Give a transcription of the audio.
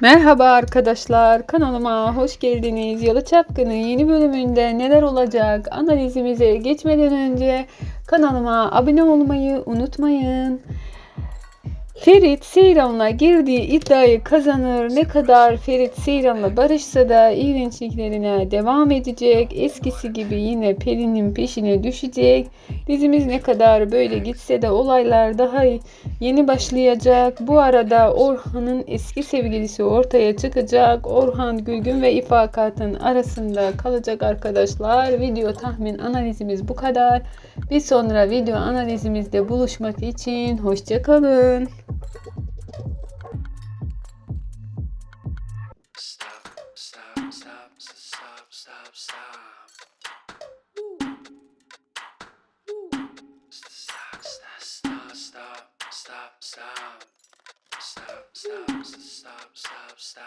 Merhaba arkadaşlar, kanalıma hoş geldiniz. Yalı Çapkını yeni bölümünde neler olacak analizimize geçmeden önce kanalıma abone olmayı unutmayın. Ferit Seyran'la girdiği iddiayı kazanır. Ne kadar Ferit Seyran'la barışsa da iğrençliklerine devam edecek. Eskisi gibi yine Pelin'in peşine düşecek. Dizimiz ne kadar böyle gitse de olaylar daha yeni başlayacak. Bu arada Orhan'ın eski sevgilisi ortaya çıkacak. Orhan Gülgün ve İfakat'ın arasında kalacak arkadaşlar. Video tahmin analizimiz bu kadar. Bir sonra video analizimizde buluşmak için hoşçakalın. Stop, stop, stop, stop, stop, stop. Stop, stop, stop, stop, stop, stop. Stop, stop, stop, stop, stop.